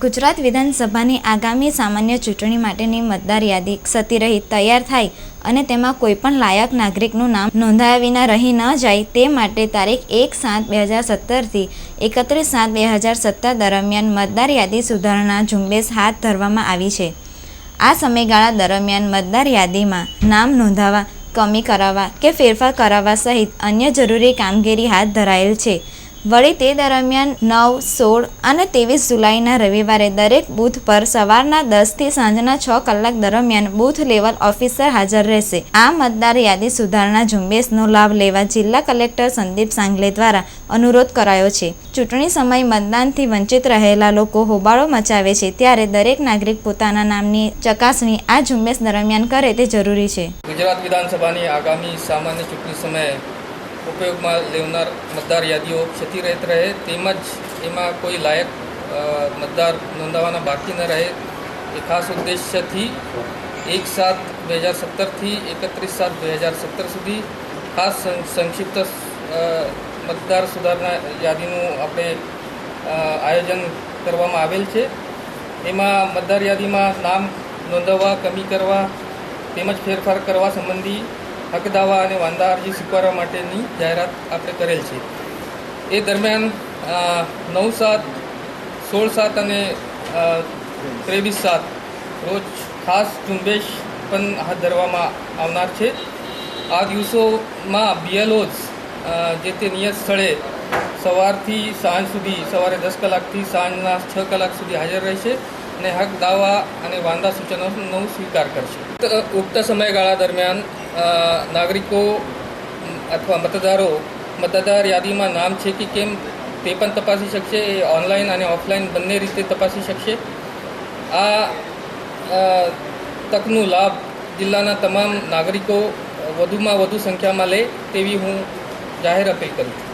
ગુજરાત વિધાનસભાની આગામી સામાન્ય ચૂંટણી માટેની મતદાર યાદી સતીરહિત તૈયાર થાય અને તેમાં કોઈપણ લાયક નાગરિકનું નામ નોંધાયા વિના રહી ન જાય તે માટે તારીખ એક સાત બે હજાર સત્તરથી એકત્રીસ સાત બે હજાર સત્તર દરમિયાન મતદાર યાદી સુધારણા ઝુંબેશ હાથ ધરવામાં આવી છે. આ સમયગાળા દરમિયાન મતદાર યાદીમાં નામ નોંધાવા, કમી કરાવવા કે ફેરફાર કરાવવા સહિત અન્ય જરૂરી કામગીરી હાથ ધરાયેલ છે. વળી તે દરમિયાન નવ, સોળ અને ત્રેવીસ જુલાઈના રવિવારે દરેક બૂથ પર સવારના દસથી સાંજના છ કલાક દરમિયાન બૂથ લેવલ ઓફિસર હાજર રહેશે. આ મતદાર યાદી સુધારણા ઝુંબેશનો લાભ લેવા જિલ્લા કલેક્ટર સંદીપ સાંગલે દ્વારા અનુરોધ કરાયો છે. ચૂંટણી સમય મતદાનથી વંચિત રહેલા લોકો હોબાળો મચાવે છે ત્યારે દરેક નાગરિક પોતાના નામની ચકાસણી આ ઝુંબેશ દરમિયાન કરે તે જરૂરી છે. ગુજરાત વિધાનસભાની આગામી સામાન્ય ચૂંટણી સમયે ઉપયોગમાં લેવનાર મતદાર યાદીઓ ક્ષતિરહિત રહે, તેમજ એમાં કોઈ લાયક મતદાર નોંધાવવાના બાકી ન રહે. એ ખાસ ઉદ્દેશ્યથી એક સાત બે હજાર સત્તરથી એકત્રીસ સાત બે હજાર સત્તર સુધી ખાસ સંક્ષિપ્ત મતદાર સુધારણા યાદીનું આપણે આયોજન કરવામાં આવેલ છે. એમાં મતદાર યાદીમાં નામ નોંધાવવા, કમી કરવા, તેમજ ફેરફાર કરવા સંબંધી હક દાવા અને વાંધા અરજી સ્વીકારવા માટેની જાહેરાત આપણે કરેલ છે. એ દરમિયાન નવ સાત, સોળ સાત અને ત્રેવીસ સાત રોજ ખાસ ઝુંબેશ પણ હાથ ધરવામાં આવનાર છે. આ દિવસોમાં બીએલઓઝ જે તે નિયત સ્થળે સવારથી સાંજ સુધી, સવારે દસ કલાકથી સાંજના છ કલાક સુધી હાજર રહેશે અને હક દાવા અને વાંધા સૂચનોનો સ્વીકાર કરશે. ઉક્ત- સમયગાળા દરમિયાન નાગરિકો અથવા મતદારો મતદાર યાદીમાં નામ છે કે કેમ તે પણ તપાસી શકશે, એ ઓનલાઈન અને ઓફલાઈન બંને રીતે તપાસી શકશે. આ તકનો લાભ જિલ્લાના તમામ નાગરિકો વધુમાં વધુ સંખ્યામાં લે તેવી હું જાહેર અપીલ કરું છું.